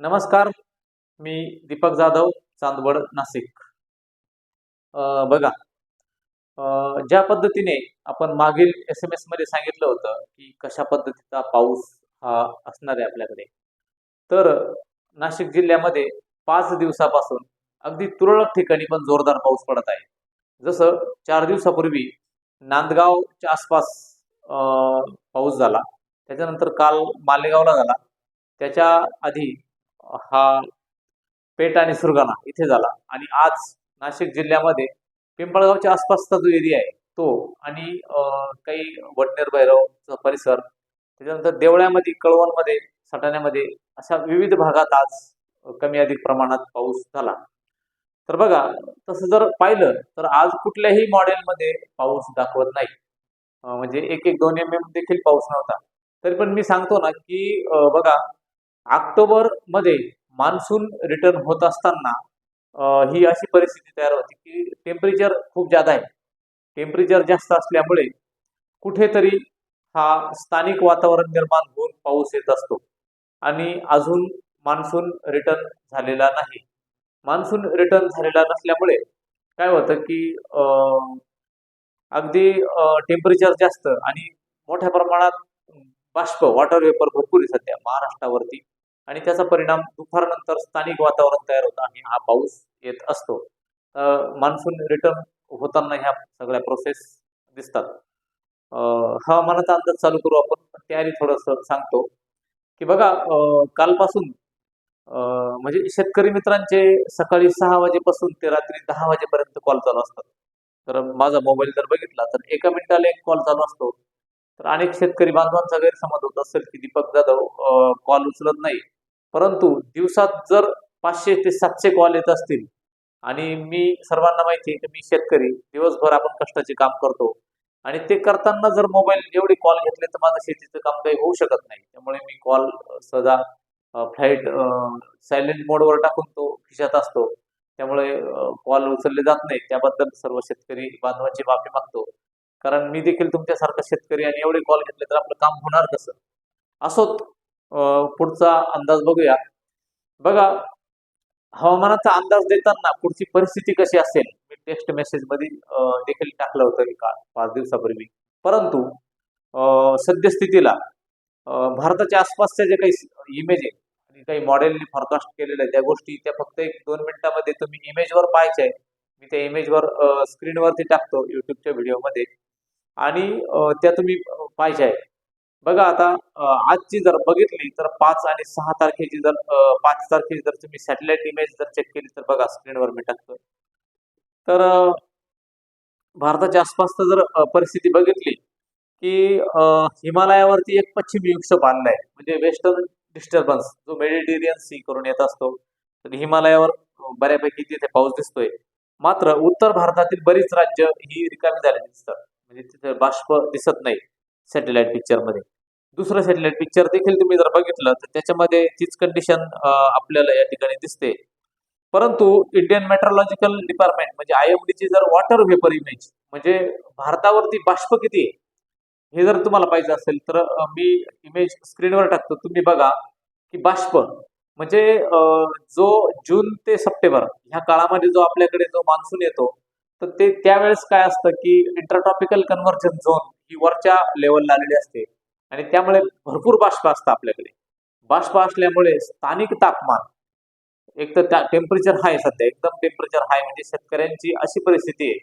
नमस्कार. मी दीपक जाधव चांदवड नाशिक. बघा. ज्या पद्धतीने आपण मागील एस एम एसमध्ये सांगितलं होतं की कशा पद्धतीचा पाऊस हा असणार आहे आपल्याकडे. तर नाशिक जिल्ह्यामध्ये पाच दिवसापासून अगदी तुरळक ठिकाणी पण जोरदार पाऊस पडत आहे. जसं चार दिवसापूर्वी नांदगावच्या आसपास पाऊस झाला. त्याच्यानंतर काल मालेगावला झाला. त्याच्या आधी हा पेठ आणि सुरगाणा इथे झाला. आणि आज नाशिक जिल्ह्यामध्ये पिंपळगावच्या आसपासचा जो एरिया आहे तो आणि काही वडनेर भैरवचा परिसर त्याच्यानंतर देवळ्यामध्ये कळवणमध्ये सटाण्यामध्ये अशा विविध भागात आज कमी अधिक प्रमाणात पाऊस झाला. तर बघा तसं जर पाहिलं तर आज कुठल्याही मॉडेलमध्ये पाऊस दाखवत नाही. म्हणजे एक एक दोन एम एम देखील पाऊस नव्हता. तरी पण मी सांगतो ना की बघा ऑक्टोबरमध्ये मान्सून रिटर्न होत असताना ही अशी परिस्थिती तयार होती की टेम्परेचर खूप जादा आहे. टेम्परेचर जास्त असल्यामुळे कुठेतरी हा स्थानिक वातावरण निर्माण होऊन पाऊस येत असतो आणि अजून मान्सून रिटर्न झालेला नाही. मान्सून रिटर्न झालेला नसल्यामुळे काय होतं की अगदी टेम्परेचर जास्त आणि मोठ्या प्रमाणात बाष्प वॉटर वेपर भरपूर आहे सध्या महाराष्ट्रावरती. आणि त्याचा परिणाम दुपारनंतर स्थानिक वातावरण तयार होतं आणि हा पाऊस येत असतो. मान्सून रिटर्न होताना ह्या सगळ्या प्रोसेस दिसतात. हवामानाचा अंदाज चालू करू आपण तयारी त्याआधी थोडंसं सांगतो की बघा कालपासून म्हणजे शेतकरी मित्रांचे सकाळी सहा वाजेपासून ते रात्री दहा वाजेपर्यंत कॉल चालू असतात. तर माझा मोबाईल जर बघितला तर एका मिनिटाला एक कॉल चालू असतो. तर अनेक शेतकरी बांधवांचा गैरसमज होत असेल की दीपक जाधव कॉल उचलत नाही. परंतु दिवसात जर पाचशे ते सातशे कॉल येत असतील आणि मी सर्वांना माहिती आहे की मी शेतकरी दिवसभर आपण कष्टाचे काम करतो आणि ते करताना जर मोबाईल एवढे कॉल घेतले तर माझं शेतीचं काम काही होऊ शकत नाही. त्यामुळे मी कॉल सदा फ्लाईट सायलेंट मोडवर टाकून तो खिशात असतो. त्यामुळे कॉल उचलले जात नाही. त्याबद्दल सर्व शेतकरी बांधवांची माफी मागतो. कारण मी देखील तुमच्यासारखा शेतकरी आणि एवढे कॉल घेतले तर आपलं काम होणार कसं? असोत पुढचा अंदाज बघूया. बघा हवामानाचा अंदाज देताना पुढची परिस्थिती कशी असेल? मी टेक्स्ट मेसेजमध्ये देखील टाकलं होतं एका पाच दिवसापूर्वी परंतु सद्यस्थितीला भारताच्या आसपासच्या जे काही इमेज आहे आणि काही मॉडेलनी फॉरकास्ट केलेल्या आहे त्या गोष्टी त्या फक्त एक दोन मिनिटामध्ये तुम्ही इमेजवर पाहायच्या आहे मी त्या इमेजवर स्क्रीनवरती टाकतो युट्यूबच्या व्हिडिओमध्ये आणि त्या तुम्ही अं, पाहायच्या आहे बघा आता आजची जर बघितली तर पाच आणि सहा तारखेची जर पाच तारखेची जर तुम्ही सॅटेलाइट इमेज जर चेक केली तर बघा स्क्रीनवर मी टाकतो तर भारताच्या आसपासचं जर परिस्थिती बघितली की हिमालयावरती एक पश्चिम युक्ष बांधलाय म्हणजे वेस्टर्न डिस्टर्बन्स जो मेडिटेरियन सी करून येत असतो. तर हिमालयावर बऱ्यापैकी तिथे पाऊस दिसतोय. मात्र उत्तर भारतातील बरीच राज्य ही रिकामी झालेली दिसतात. म्हणजे तिथे बाष्प दिसत नाही. सॅटेलाइट पिक्चरमध्ये. दुसरं सॅटेलाइट पिक्चर देखील तुम्ही जर बघितलं तर त्याच्यामध्ये तीच कंडिशन आपल्याला या ठिकाणी दिसते. परंतु इंडियन मेट्रोलॉजिकल डिपार्टमेंट म्हणजे IMD ची जर वॉटर वेपर इमेज म्हणजे भारतावरती बाष्प किती आहे हे जर तुम्हाला पाहिजे असेल तर मी इमेज स्क्रीनवर टाकतो. तुम्ही बघा की बाष्प म्हणजे जो जून ते सप्टेंबर ह्या काळामध्ये जो आपल्याकडे जो मान्सून येतो तर ते त्यावेळेस काय असतं की इंटरटॉपिकल कन्व्हर्जन झोन ही वरच्या लेवलला आलेली असते. आणि त्यामुळे भरपूर बाष्प असतं आपल्याकडे. बाष्प असल्यामुळे स्थानिक तापमान एक तर टेम्परेचर हाय सध्या. एकदम टेम्परेचर हाय म्हणजे शेतकऱ्यांची अशी परिस्थिती आहे.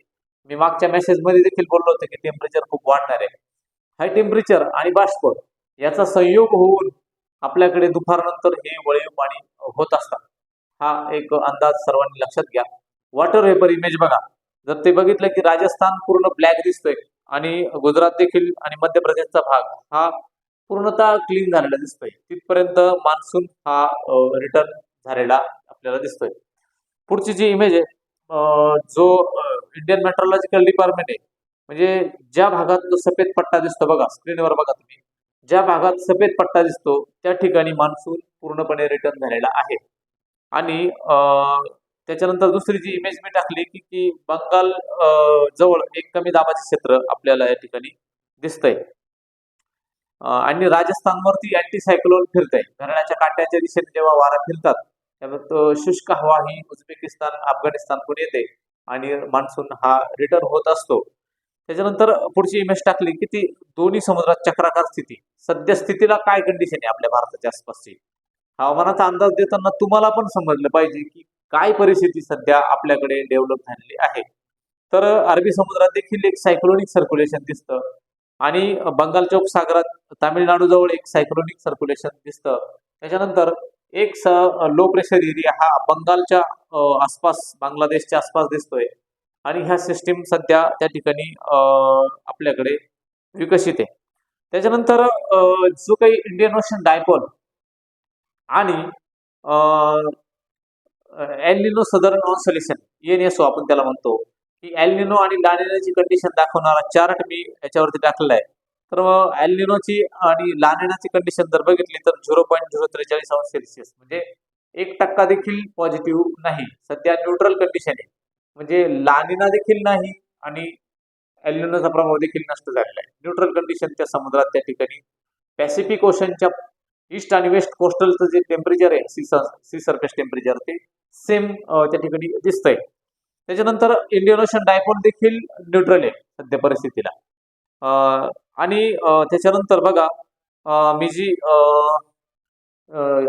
मी मागच्या मेसेजमध्ये देखील बोललो होतो की टेम्परेचर खूप वाढणार आहे. हाय टेम्परेचर आणि बाष्प याचा संयोग होऊन आपल्याकडे दुपारनंतर हे वळीव पाणी होत असतात. हा एक अंदाज सर्वांनी लक्षात घ्या. वॉटर वेपर इमेज बघा. जर ते बघितलं की राजस्थान पूर्ण ब्लॅक दिसतोय आणि गुजरात देखील आणि मध्य प्रदेशचा भाग हा पूर्णतः क्लीन झालेला दिसतोय. तिथपर्यंत मान्सून हा रिटर्न झालेला आपल्याला दिसतोय. पुढची जी इमेज आहे जो इंडियन मेट्रोलॉजिकल डिपार्टमेंट आहे म्हणजे ज्या भागात जो सफेद पट्टा दिसतो बघा स्क्रीनवर बघा तुम्ही. ज्या भागात सफेद पट्टा दिसतो त्या ठिकाणी मान्सून पूर्णपणे रिटर्न झालेला आहे. आणि त्याच्यानंतर दुसरी जी इमेज मी टाकली की की बंगाल अं, जवळ एक कमी दाबाचे क्षेत्र आपल्याला या ठिकाणी दिसतंय. आणि राजस्थानवरती अँटी सायक्लोन फिरत आहे घराण्याच्या काट्याच्या दिशेने जेव्हा वारा फिरतात त्यानंतर शुष्क हवा ही उझबेकिस्तान अफगाणिस्तानकडून येते आणि मान्सून हा रिटर्न होत असतो. त्याच्यानंतर पुढची इमेज टाकली की ती दोन्ही समुद्रात चक्राकार स्थिती. सध्या स्थितीला काय कंडिशन आहे आपल्या भारताच्या आसपासची? हवामानाचा अंदाज देताना तुम्हाला पण समजलं पाहिजे की काय परिस्थिती सध्या आपल्याकडे डेव्हलप झालेली आहे? तर अरबी समुद्रात देखील एक सायक्लोनिक सर्क्युलेशन दिसतं. आणि बंगालच्या उपसागरात तामिळनाडूजवळ एक सायक्लोनिक सर्क्युलेशन दिसतं. त्याच्यानंतर एक स लो प्रेशर एरिया हा बंगालच्या आसपास बांगलादेशच्या आसपास दिसतोय. आणि ह्या सिस्टीम सध्या त्या ठिकाणी आपल्याकडे विकसित आहे. त्याच्यानंतर जो काही इंडियन ओशन डायपोल आणि एलिनो सदर ऑन सोल्युशन एनएसओ आपण त्याला म्हणतो. की एलनिनो आणि लानिनोची कंडिशन दाखवणारा चार्ट मी याच्यावरती टाकलेला आहे. तर एलिनोची आणि लानेनाची कंडिशन जर बघितली तर झिरो पॉईंट झिरो त्रेचाळीस अंश सेल्सिअस म्हणजे एक टक्का देखील पॉझिटिव्ह नाही. सध्या न्यूट्रल कंडिशन आहे. म्हणजे लानिना देखील नाही आणि एलिनोचा प्रभाव देखील नष्ट झालेला आहे. न्यूट्रल कंडिशन त्या समुद्रात त्या ठिकाणी पॅसिफिक ओशनच्या ईस्ट आणि वेस्ट कोस्टलचं जे टेम्परेचर आहे सी सी सरफेस टेम्परेचर ते सेम त्या ठिकाणी दिसतंय. त्याच्यानंतर इंडियन ओशन डायपोल देखील न्यूट्रल आहे सध्या परिस्थितीला. आणि त्याच्यानंतर बघा मी जी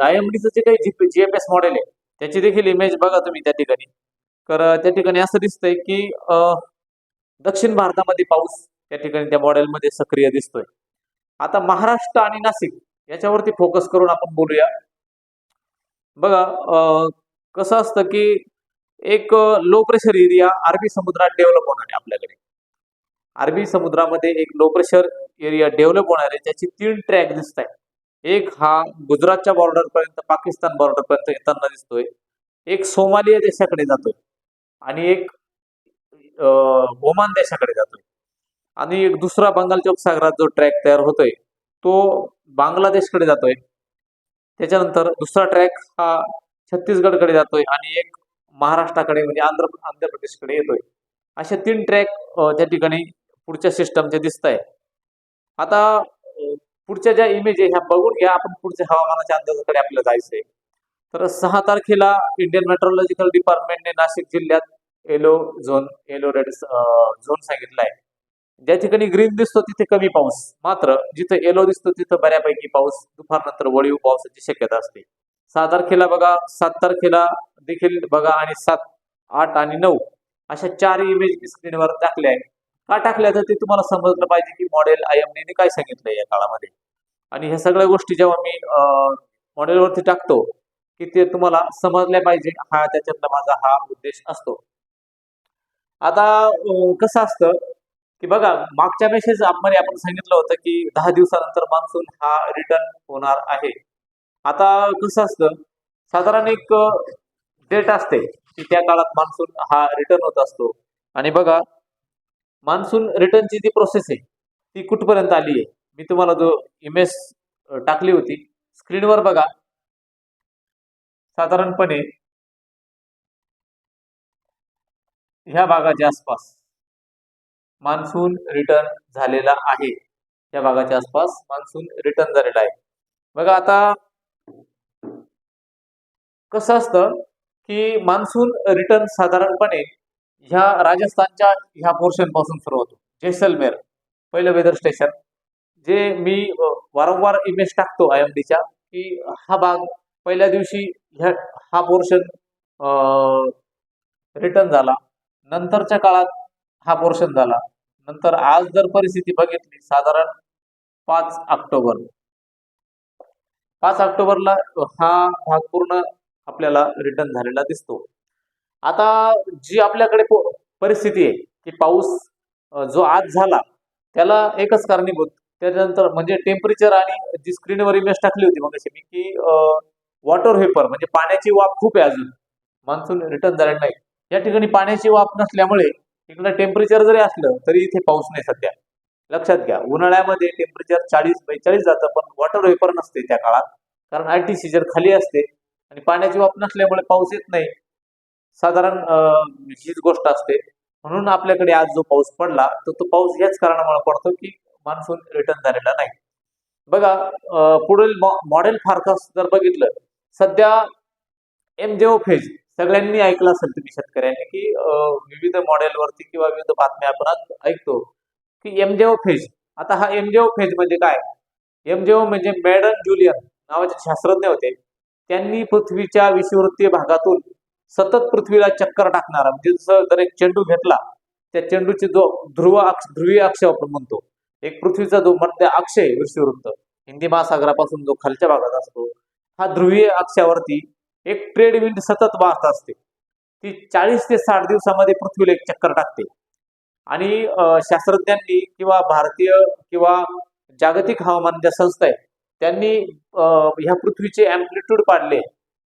आय एम डीचं जे काही G G F S model आहे त्याची देखील इमेज बघा तुम्ही त्या ठिकाणी. तर त्या ठिकाणी असं दिसतंय की अं, दक्षिण भारतामध्ये पाऊस त्या ठिकाणी त्या मॉडेलमध्ये सक्रिय दिसतोय. आता महाराष्ट्र आणि नाशिक याच्यावरती फोकस करून आपण बोलूया. बघा कसं असतं की एक लो प्रेशर एरिया अरबी समुद्रात डेव्हलप होणार आहे आपल्याकडे. अरबी समुद्रामध्ये एक लो प्रेशर एरिया डेव्हलप होणार आहे ज्याची तीन ट्रॅक दिसत आहे एक हा गुजरातच्या बॉर्डर पर्यंत पाकिस्तान बॉर्डर पर्यंत येताना दिसतोय. एक सोमालिया देशाकडे जातोय. आणि एक ओमान देशाकडे जातोय. आणि एक दुसरा बंगालच्या उपसागरात जो ट्रॅक तयार होतोय तो बांगलादेशकडे जातोय. त्याच्यानंतर दुसरा ट्रॅक हा छत्तीसगडकडे जातोय आणि एक महाराष्ट्राकडे म्हणजे आंध्र आंध्र प्रदेशकडे येतोय. असे तीन ट्रॅक त्या ठिकाणी पुढच्या सिस्टमचे दिसत आहे आता पुढच्या ज्या इमेज आहे ह्या बघून घ्या आपण पुढच्या हवामानाच्या अंदाजाकडे आपल्याला जायचंय. तर सहा तारखेला इंडियन मेट्रोलॉजिकल डिपार्टमेंटने नाशिक जिल्ह्यात yellow zone yellow red zone सांगितला आहे ज्या ठिकाणी ग्रीन दिसतो तिथे कमी पाऊस. मात्र जिथे येलो दिसतो तिथं बऱ्यापैकी पाऊस. दुपारनंतर वळीव पावसाची शक्यता असते. सहा तारखेला बघा सात तारखेला देखील बघा आणि सात आठ आणि नऊ अशा चार इमेज स्क्रीनवर टाकल्या आहेत. का टाकल्या तर ते तुम्हाला समजलं पाहिजे की मॉडेल आय एम ने काय सांगितलं या काळामध्ये. आणि ह्या सगळ्या गोष्टी जेव्हा मी मॉडेलवरती टाकतो की ते तुम्हाला समजल्या पाहिजे हा त्याच्यातला माझा हा उद्देश असतो. आता कसं असतं की बघा मागच्या मेसेज आपण सांगितलं होतं की दहा दिवसानंतर मान्सून हा रिटर्न होणार आहे. आता कसं असतं साधारण एक डेट असते की त्या काळात मान्सून हा रिटर्न होत असतो. आणि बघा मान्सून रिटर्नची जी प्रोसेस आहे ती कुठपर्यंत आली आहे? मी तुम्हाला जो इमेज टाकली होती स्क्रीनवर बघा. साधारणपणे ह्या भागाच्या आसपास मान्सून रिटर्न झालेला आहे. या भागाच्या आसपास मान्सून रिटर्न झालेला आहे. बघा आता कसं असतं की मान्सून रिटर्न साधारणपणे ह्या राजस्थानच्या ह्या पोर्शनपासून सुरू होतो. जैसलमेर पहिलं वेदर स्टेशन जे मी वारंवार इमेज टाकतो आय एम डीच्या की हा भाग पहिल्या दिवशी ह्या हा पोर्शन रिटर्न झाला. नंतरच्या काळात हा पोर्शन झाला. नंतर आज जर परिस्थिती बघितली साधारण पाच ऑक्टोबर. पाच ऑक्टोबरला हा भाग पूर्ण आपल्याला रिटर्न झालेला दिसतो. आता जी आपल्याकडे परिस्थिती आहे की पाऊस जो आज झाला त्याला एकच कारणीभूत त्याच्यानंतर म्हणजे टेम्परेचर आणि जी स्क्रीनवर इमेज टाकली होती मग मी की वॉटर व्हेपर म्हणजे पाण्याची वाफ खूप आहे अजून. मान्सून रिटर्न झालेला नाही. या ठिकाणी पाण्याची वाफ नसल्यामुळे इकडं टेम्परेचर जरी असलं तरी इथे पाऊस नाही सध्या. लक्षात घ्या उन्हाळ्यामध्ये टेम्परेचर चाळीस बेचाळीस जातं पण वॉटर वेपर नसते त्या काळात. कारण आय टी सीजर खाली असते आणि पाण्याची वाप नसल्यामुळे पाऊस येत नाही. साधारण हीच गोष्ट असते. म्हणून आपल्याकडे आज जो पाऊस पडला तर तो पाऊस याच कारणामुळे पडतो की मान्सून रिटर्न झालेला नाही. बघा पुढील मॉडेल फारकास जर बघितलं सध्या एमजेओ फेज सगळ्यांनी ऐकलं असेल तुम्ही शेतकऱ्यांनी की विविध मॉडेलवरती किंवा विविध बातम्या आपण ऐकतो की एमजेओ फेज आता हा एमजेओ फेज म्हणजे काय? एमजेओ म्हणजे मॅडन जुलियन नावाचे शास्त्रज्ञ होते. त्यांनी पृथ्वीच्या विषुवृत्तीय भागातून सतत पृथ्वीला चक्कर टाकणारा म्हणजे जसं जर एक चेंडू घेतला त्या चेंडूचे जो ध्रुव अक्ष ध्रुवीय अक्ष आपण म्हणतो एक पृथ्वीचा जो मध्य अक्ष आहे विषुवृत्त हिंदी महासागरापासून जो खालच्या भागात असतो हा ध्रुवीय अक्षावरती एक ट्रेडमिल सतत वाहत असते. ती चाळीस ते साठ दिवसामध्ये पृथ्वीला एक चक्कर टाकते. आणि शास्त्रज्ञांनी किंवा भारतीय किंवा जागतिक हवामान ज्या संस्था आहेत त्यांनी ह्या पृथ्वीचे अँप्लिट्यूड पाडले.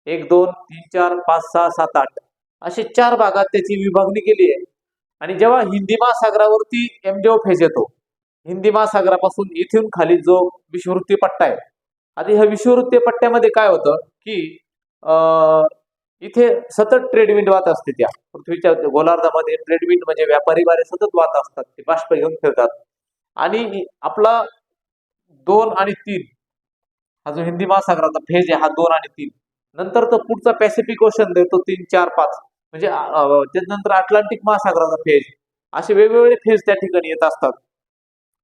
एक दोन तीन चार पाच सहा सात आठ. असे चार भागात त्याची विभागणी केली आहे. आणि जेव्हा हिंदी महासागरावरती एमजेओ फेज येतो हिंदी महासागरापासून इथून खाली जो विषुवृत्तीय पट्टा आहे आता ह्या विषुवृत्तीय पट्ट्यामध्ये काय होतं की इथे सतत ट्रेडविंड वाहत असते त्या. पृथ्वीच्या गोलार्धामध्ये ट्रेडविंड म्हणजे व्यापारी वारे सतत वाहत असतात ते बाष्प घेऊन फिरतात. आणि आपला दोन आणि तीन हा जो हिंदी महासागराचा फेज आहे हा दोन आणि तीन. नंतर तो पुढचा पॅसिफिक ओशन देतो तीन चार पाच. म्हणजे अं, त्याच्यानंतर अटलांटिक महासागराचा फेज. असे वेगवेगळे फेज त्या ठिकाणी येत असतात.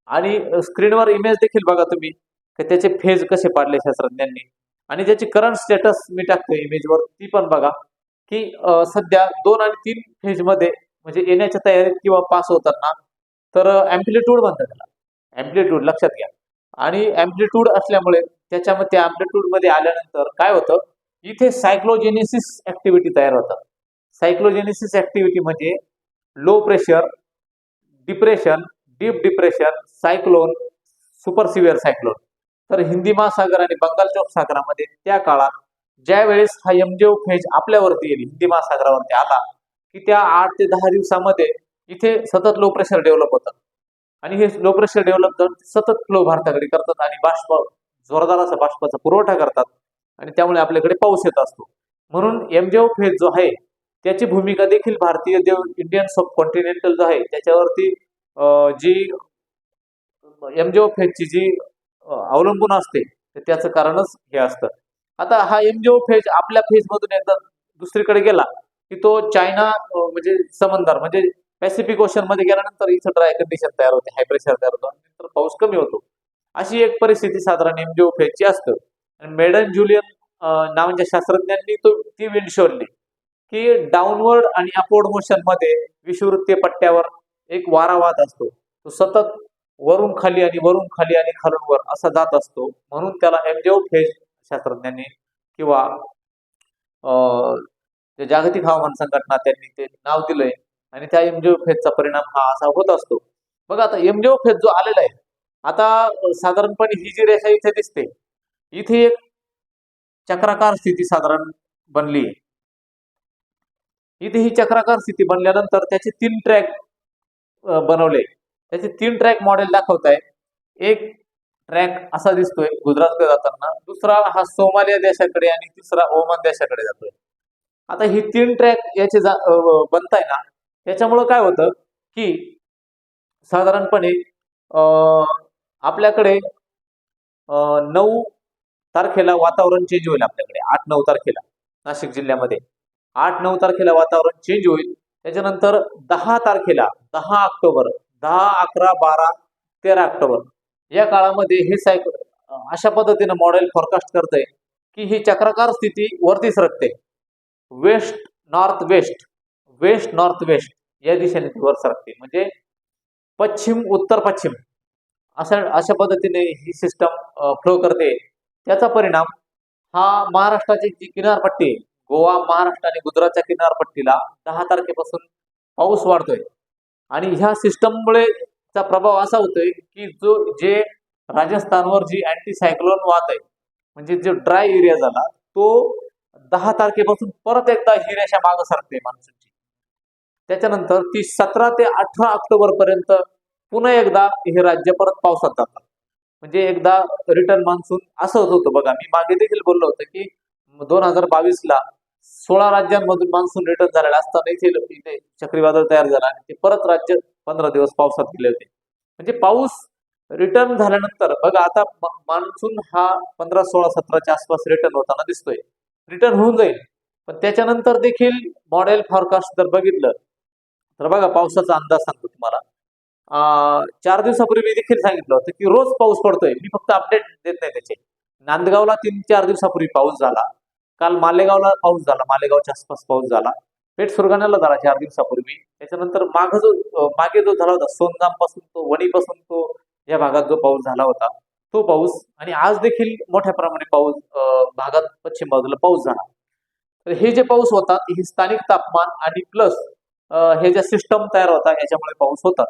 आणि स्क्रीनवर इमेज देखील बघा तुम्ही की त्याचे फेज कसे पाडले शास्त्रज्ञांनी. आणि त्याची करंट स्टेटस मी टाकतो इमेजवर ती पण बघा की सध्या दोन आणि तीन फेजमध्ये म्हणजे येण्याच्या तयारीत किंवा पास होताना तर अँप्लिट्यूड म्हणतात त्याला. अँप्लिट्यूड लक्षात घ्या. आणि अँप्लिट्यूड असल्यामुळे त्याच्यामध्ये त्या मध्ये आल्यानंतर काय होतं? इथे सायक्लोजेनेसिस ऍक्टिव्हिटी तयार होतात सायक्लोजेनेसिस ऍक्टिव्हिटी म्हणजे low pressure depression deep depression cyclone super severe cyclone तर हिंदी महासागर आणि बंगालच्या उपसागरामध्ये त्या काळात ज्या वेळेस हा एमजेओ फेज आपल्यावरती येईल हिंदी महासागरावरती आला की त्या आठ ते दहा दिवसामध्ये इथे सतत लो प्रेशर डेव्हलप होतं. आणि हे लो प्रेशर डेव्हलप करून सतत फ्लो भारताकडे करतात आणि बाष्प जोरदार असा बाष्पाचा पुरवठा करतात आणि त्यामुळे आपल्याकडे पाऊस येत असतो. म्हणून एमजेओ फेज जो आहे त्याची भूमिका देखील भारतीय देव इंडियन सब कॉन्टिनेंटल जो आहे त्याच्यावरती जी एमजेओ फेजची जी अवलंबून असते तर त्याचं कारणच हे असतं. आता हा एमजेओ फेज आपल्या फेज मधून एकदा दुसरीकडे गेला की तो चायना म्हणजे समंदर म्हणजे पॅसिफिक ओशनमध्ये गेल्यानंतर इथं ड्राय कंडिशन तयार होते हाय प्रेशर तयार होतो आणि नंतर पाऊस कमी होतो. अशी एक परिस्थिती साधारण एमजीओ फेजची असतं. आणि मेडन जुलियन अं, नावाच्या शास्त्रज्ञांनी तो ती विंड शोधली की डाऊनवर्ड आणि अपवर्ड मोशनमध्ये विषुवृत्तीय पट्ट्यावर एक वारा वाहत असतो. तो सतत वरून खाली आणि वरून खाली आणि खालून वर असा जात असतो. म्हणून त्याला एमजीओ फेज शास्त्रज्ञांनी किंवा जागतिक हवामान संघटना त्यांनी ते नाव दिलंय आणि त्या एमजीओ फेजचा परिणाम हा असा होत असतो. बघा आता एमजीओ फेज जो आलेला आहे आता साधारणपणे ही जी रेषा इथे दिसते इथे एक चक्राकार स्थिती साधारण बनली. इथे ही चक्राकार स्थिती बनल्यानंतर त्याचे तीन ट्रॅक बनवले. त्याचे तीन ट्रॅक मॉडेल दाखवत आहे एक ट्रॅक असा दिसतोय गुजरातकडे जाताना. दुसरा हा सोमालिया देशाकडे आणि तिसरा ओमान देशाकडे जातोय. आता ही तीन ट्रॅक याचे जा बनताय ना त्याच्यामुळं काय होतं की साधारणपणे आपल्याकडे नऊ तारखेला वातावरण चेंज होईल आपल्याकडे. आठ नऊ तारखेला नाशिक जिल्ह्यामध्ये. आठ नऊ तारखेला वातावरण चेंज होईल. त्याच्यानंतर दहा तारखेला दहा ऑक्टोबर दहा अकरा बारा तेरा ऑक्टोबर या काळामध्ये हे सायक अशा पद्धतीनं मॉडेल फॉरकास्ट करतंय की ही चक्राकार स्थिती वरती सरकते. West north west west north west या दिशेने ती वर सरकते. म्हणजे पश्चिम उत्तर पश्चिम. अशा अशा पद्धतीने ही सिस्टम फ्लो करते. त्याचा परिणाम हा महाराष्ट्राची जी किनारपट्टी गोवा महाराष्ट्र आणि गुजरातच्या किनारपट्टीला दहा तारखेपासून पाऊस वाढतोय. आणि ह्या सिस्टममुळे चा प्रभाव असा होतोय की जो जे राजस्थानवर जी अँटी सायक्लोन वाहत आहे म्हणजे जो ड्राय एरिया झाला तो दहा तारखेपासून परत एकदा ही रेषा मागं सरकते मान्सूनची त्याच्यानंतर ती सतरा ते अठरा ऑक्टोबर पर्यंत पुन्हा एकदा हे राज्य परत पावसात जातात म्हणजे एकदा रिटर्न मान्सून असं होत होतं बघा. मी मागे देखील बोललो होतं की दोन हजार बावीस ला सोळा राज्यांमधून मान्सून रिटर्न झालेला असताना इथे इथे चक्रीवादळ तयार झाला आणि ते परत राज्य पंधरा दिवस पावसात गेले होते. म्हणजे पाऊस रिटर्न झाल्यानंतर बघा आता मान्सून हा पंधरा सोळा सतराच्या आसपास रिटर्न होताना दिसतोय. रिटर्न होऊन जाईल. पण त्याच्यानंतर देखील मॉडेल फॉरकास्ट जर बघितलं तर बघा पावसाचा अंदाज सांगतो तुम्हाला. चार दिवसापूर्वी देखील सांगितलं होतं की रोज पाऊस पडतोय. मी फक्त अपडेट देत नाही त्याचे. नांदगावला तीन चार दिवसापूर्वी पाऊस झाला. काल मालेगावला पाऊस झाला. मालेगावच्या आसपास पाऊस झाला. पेठ सुरगाण्याला झाला चार दिवसापूर्वी. त्याच्यानंतर माग जो मागे जो झाला होता सोनगामपासून तो वणीपासून तो या भागात जो पाऊस झाला होता तो पाऊस आणि आज देखील मोठ्या प्रमाणे पाऊस भागात पश्चिम बाजूला पाऊस झाला. तर हे जे पाऊस होतात हे स्थानिक तापमान आणि प्लस हे जे सिस्टम तयार होता याच्यामुळे पाऊस होता.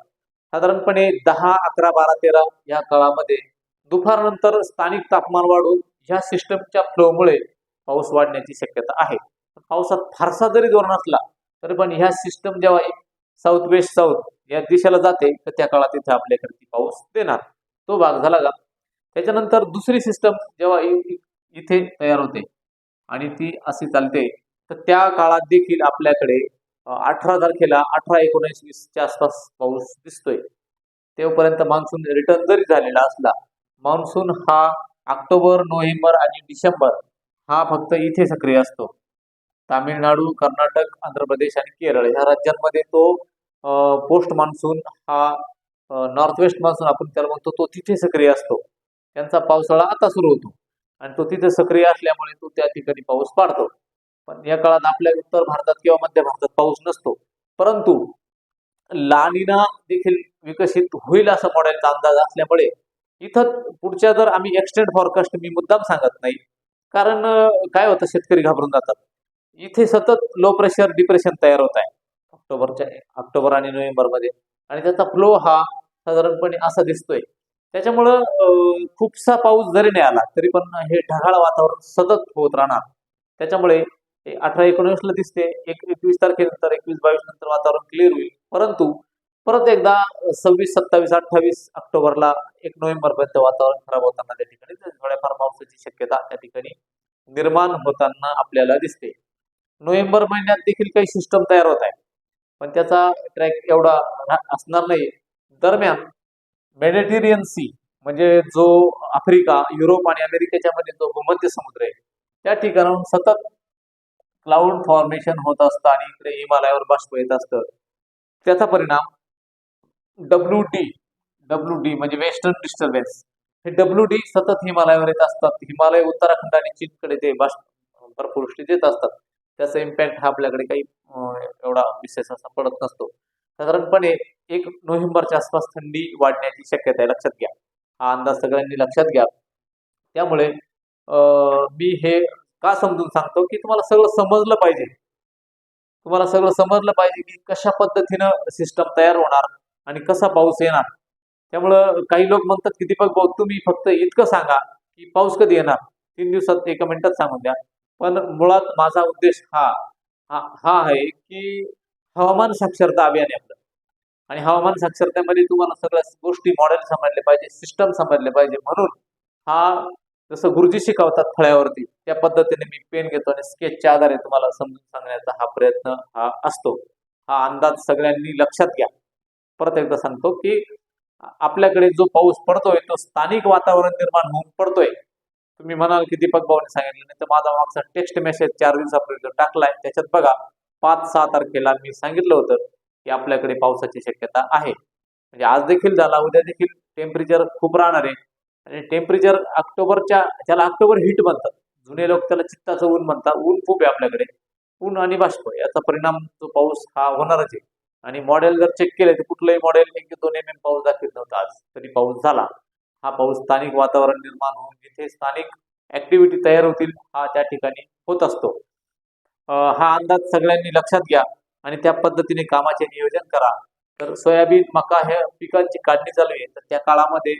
साधारणपणे दहा अकरा बारा तेरा या काळामध्ये दुपारनंतर स्थानिक तापमान वाढून ह्या सिस्टमच्या फ्लोमुळे पाऊस वाढण्याची शक्यता आहे. पावसात फारसा जरी जोर नसला तरी पण ह्या सिस्टम जेव्हा साऊथ वेस्ट साऊथ या दिशेला जाते तर त्या काळात इथे आपल्याकडे ती पाऊस देणार. तो भाग झाला का? त्याच्यानंतर दुसरी सिस्टम जेव्हा इथे तयार होते आणि ती अशी चालते तर त्या काळात देखील आपल्याकडे अठरा तारखेला अठरा एकोणीस वीसच्या आसपास पाऊस दिसतोय. तेव्हापर्यंत मान्सून रिटर्न जरी झालेला असला मान्सून हा ऑक्टोबर नोव्हेंबर आणि डिसेंबर हा फक्त इथे सक्रिय असतो. तामिळनाडू कर्नाटक आंध्र प्रदेश आणि केरळ ह्या राज्यांमध्ये तो पोस्ट मान्सून हा नॉर्थ वेस्ट मान्सून आपण त्याला म्हणतो तो तिथे सक्रिय असतो. त्यांचा पावसाळा आता सुरू होतो आणि तो तिथे सक्रिय असल्यामुळे तो त्या ठिकाणी पाऊस पाडतो. पण या काळात आपल्या उत्तर भारतात किंवा मध्य भारतात पाऊस नसतो. परंतु लानिना देखील विकसित होईल असं मॉडेलचा अंदाज असल्यामुळे इथं पुढच्या जर आम्ही एक्सटेंड फॉरकास्ट मी मुद्दाम सांगत नाही. कारण काय होतं शेतकरी घाबरून जातात. इथे सतत लो प्रेशर डिप्रेशन तयार होत आहे. ऑक्टोबरच्या ऑक्टोबर आणि नोव्हेंबरमध्ये आणि त्याचा फ्लो हा साधारणपणे असा दिसतोय. त्याच्यामुळं खूपसा पाऊस जरी नाही आला तरी पण हे ढगाळ वातावरण सतत होत राहणार. त्याच्यामुळे अठरा एकोणीसला दिसते. एक एकवीस तारखेनंतर एकवीस बावीस नंतर वातावरण क्लिअर होईल. परंतु परत एकदा सव्वीस सत्तावीस अठ्ठावीस ऑक्टोबरला एक नोव्हेंबर पर्यंत वातावरण खराब होताना त्या ठिकाणी थोड्याफार पावसाची शक्यता त्या ठिकाणी निर्माण होताना आपल्याला दिसते. नोव्हेंबर महिन्यात देखील काही सिस्टम तयार होत आहे पण त्याचा ट्रॅक एवढा असणार नाही दरम्यान मेडिटेरियन सी म्हणजे जो आफ्रिका युरोप आणि अमेरिकेच्या मध्ये जो भूमध्य समुद्र आहे त्या ठिकाणाहून सतत क्लाउड फॉर्मेशन होत असतं आणि इकडे हिमालयावर बाष्प येत असतं. त्याचा परिणाम डब्ल्यू डी डब्ल्यू डी म्हणजे वेस्टर्न डिस्टर्बन्स हे डब्ल्यू डी सतत हिमालयावर येत असतात. हिमालय उत्तराखंड आणि चीनकडे ते बाष्प बर्फवृष्टी देत असतात. त्याचा इम्पॅक्ट हा आपल्याकडे काही एवढा विशेष असा पडत नसतो. साधारणपणे एक नोव्हेंबरच्या आसपास थंडी वाढण्याची शक्यता आहे. लक्षात घ्या. हा अंदाज सगळ्यांनी लक्षात घ्या. त्यामुळे मी हे का समजून सांगतो? की तुम्हाला सगळं समजलं पाहिजे. तुम्हाला सगळं समजलं पाहिजे की कशा पद्धतीनं सिस्टम तयार होणार आणि कसा पाऊस येणार. त्यामुळं काही लोक म्हणतात की दीपक भाऊ तुम्ही फक्त इतकं सांगा की पाऊस कधी येणार? तीन दिवसात एका मिनिटात सांगून द्या. पण मुळात माझा उद्देश हा हा हा आहे की हवामान साक्षरता अभियान आहे आपलं. आणि हवामान साक्षरतेमध्ये तुम्हाला सगळ्या गोष्टी मॉडेल समजले पाहिजे सिस्टम समजले पाहिजे. म्हणून हा जसं गुरुजी शिकवतात फळ्यावरती त्या पद्धतीने मी पेन घेतो आणि स्केचच्या आधारे तुम्हाला समजून सांगण्याचा हा प्रयत्न हा असतो. हा अंदाज सगळ्यांनी लक्षात घ्या. परत एकदा सांगतो की आपल्याकडे जो पाऊस पडतोय तो स्थानिक वातावरण निर्माण होऊन पडतोय. तुम्ही म्हणाल की दीपक भाऊने सांगितलं नाही तर माझा मागचा टेक्स्ट मेसेज चार दिवसापूर्वी जो टाकलाय त्याच्यात बघा पाच सहा तारखेला मी सांगितलं होतं की आपल्याकडे पावसाची शक्यता आहे. म्हणजे आज देखील झाला उद्या देखील टेम्परेचर खूप राहणार आहे. आणि टेम्परेचर ऑक्टोबरच्या ज्याला ऑक्टोबर हिट म्हणतात. जुने लोक त्याला चित्ताचं ऊन म्हणतात. ऊन खूप आहे आपल्याकडे. ऊन आणि बाष्प याचा परिणाम तो पाऊस हा होणारच आहे. आणि मॉडेल जर चेक केले तर कुठलंही मॉडेल एक दोन एम एम पाऊस दाखवत नव्हता आज. तरी पाऊस झाला. हा पाऊस स्थानिक वातावरण निर्माण होऊन जिथे स्थानिक ऍक्टिव्हिटी तयार होतील हा त्या ठिकाणी होत असतो. हा अंदाज सगळ्यांनी लक्षात घ्या आणि त्या पद्धतीने कामाचे नियोजन करा. तर सोयाबीन मका ह्या पिकांची काढणी चालू आहे. तर त्या काळामध्ये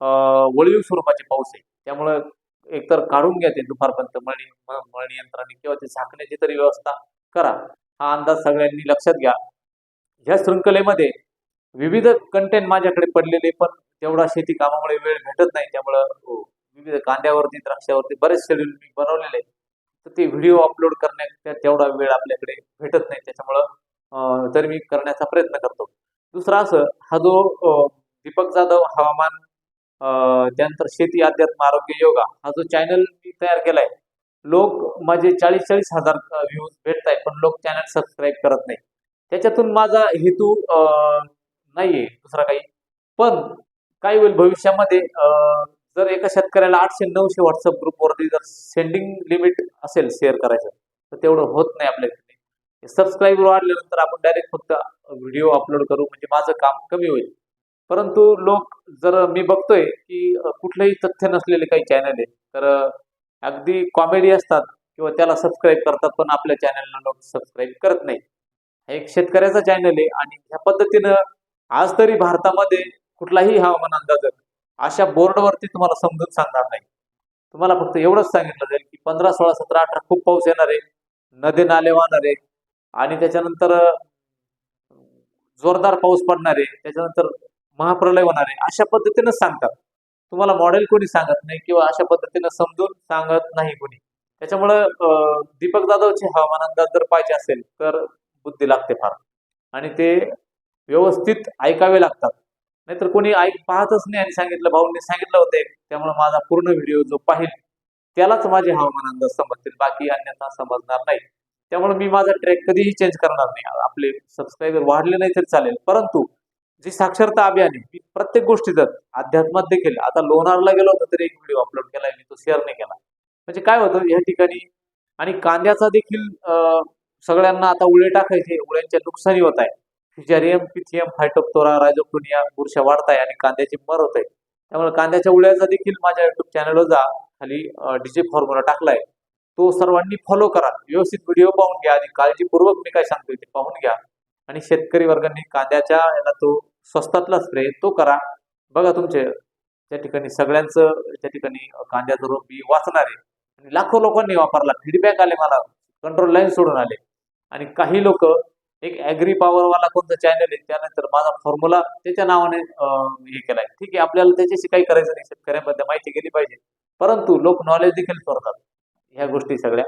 वळीव स्वरूपाचे पाऊस आहे. त्यामुळं एकतर काढून घ्या ते दुपारपर्यंत मळणी मळणी यंत्राने किंवा ते झाकण्याची तरी व्यवस्था करा. हा अंदाज सगळ्यांनी लक्षात घ्या. ह्या शृंखलेमध्ये विविध कंटेंट माझ्याकडे पडलेले पण तेवढा शेती कामामुळे वेळ भेटत नाही त्यामुळं हो, विविध कांद्यावरती द्राक्षावरती बरेच शेड्यूल मी बनवलेले तर ते व्हिडिओ अपलोड करण्यात तेवढा वेळ आपल्याकडे भेटत नाही त्याच्यामुळं तरी मी करण्याचा प्रयत्न करतो. दुसरा असं हा जो दीपक जाधव हवामान त्यानंतर शेती अध्यात्म आरोग्य योगा हा जो चॅनल मी तयार केलाय लोक माझे चाळीस चाळीस हजार व्ह्यूज भेटत आहेत पण लोक चॅनल सबस्क्राईब करत नाही. त्याच्यातून माझा हेतू नाहीये दुसरा काही. पण काय होईल भविष्यामध्ये जर एका शेतकऱ्याला आठशे नऊशे व्हॉट्सअप ग्रुपवरती जर सेंडिंग लिमिट असेल शेअर करायचं तर तेवढं होत नाही आपल्याकडे सबस्क्राईबर वाढल्यानंतर आपण डायरेक्ट फक्त व्हिडिओ अपलोड करू म्हणजे माझं काम कमी होईल. परंतु लोक जर मी बघतोय की कुठलंही तथ्य नसलेले काही चॅनल आहे तर अगदी कॉमेडी असतात किंवा त्याला सबस्क्राईब करतात पण आपल्या चॅनलला लोक सबस्क्राईब करत नाही हा एक शेतकऱ्याचा चॅनल आहे आणि ह्या पद्धतीनं आज तरी भारतामध्ये कुठलाही हवामान अंदाज अशा बोर्डवरती तुम्हाला समजून सांगणार नाही. तुम्हाला फक्त एवढंच सांगितलं जाईल की पंधरा सोळा सतरा अठरा खूप पाऊस येणार आहे नदे नाले वाहणार आहे आणि त्याच्यानंतर जोरदार पाऊस पडणार आहे. त्याच्यानंतर महाप्रलय होणार आहे अशा पद्धतीनं सांगतात. तुम्हाला मॉडेल कोणी सांगत नाही किंवा अशा पद्धतीनं समजून सांगत नाही कोणी. त्याच्यामुळं दीपक जाधवचे हवामान अंदाज जर पाहिजे असेल तर बुद्धी लागते फार. आणि ते व्यवस्थित ऐकावे लागतात. नाहीतर कोणी ऐक पाहतच नाही आणि सांगितलं भाऊंनी सांगितलं होते त्यामुळे माझा पूर्ण व्हिडिओ जो पाहिल त्यालाच माझे हवामान अंदाज समजतील बाकी अन्यथा समजणार नाही. त्यामुळे मी माझा ट्रॅक कधीही चेंज करणार नाही. आपले सबस्क्रायबर वाढले नाही तरी चालेल परंतु जी साक्षरता अभियान आहे मी प्रत्येक गोष्टीत अध्यात्मात देखील. आता लोणारला गेलो होतो तरी एक व्हिडिओ अपलोड केलाय मी तो शेअर नाही केला. म्हणजे काय होतं या ठिकाणी आणि कांद्याचा देखील सगळ्यांना आता उळे टाकायचे उळ्यांच्या नुकसानी होत आहे. फिजारियम पिथियम फायटोप्तोरा राजोकुनिया बुरशा वाढत आहे आणि कांद्याची मर होत आहे. त्यामुळे कांद्याच्या उळ्याचा देखील माझ्या युट्यूब चॅनलवर जा खाली डीजे फॉर्म्युला टाकलाय. तो सर्वांनी फॉलो करा. व्यवस्थित व्हिडिओ पाहून घ्या आणि काळजीपूर्वक मी काय सांगतोय ते पाहून घ्या. आणि शेतकरी वर्गांनी कांद्याच्या याला तो स्वस्तातला स्प्रे तो करा. बघा तुमचे त्या ठिकाणी सगळ्यांचं त्या ठिकाणी कांद्याचं रोप बी वाचणार आहे. आणि लाखो लोकांनी वापरला. फीडबॅक आले मला. कंट्रोल लाईन सोडून आले. आणि काही लोक एक ॲग्री पॉवरवाला कोणतं चॅनल आहे त्यानंतर माझा फॉर्म्युला त्याच्या नावाने हे केलाय. ठीक आहे आपल्याला त्याच्याशी काही करायचं नाही. शेतकऱ्यांमध्ये माहिती गेली पाहिजे. परंतु लोक नॉलेज देखील करतात ह्या गोष्टी सगळ्या.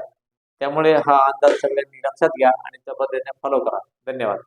त्यामुळे हा अंदाज सगळ्यांनी लक्षात घ्या आणि त्या पद्धतीने फॉलो करा. धन्यवाद.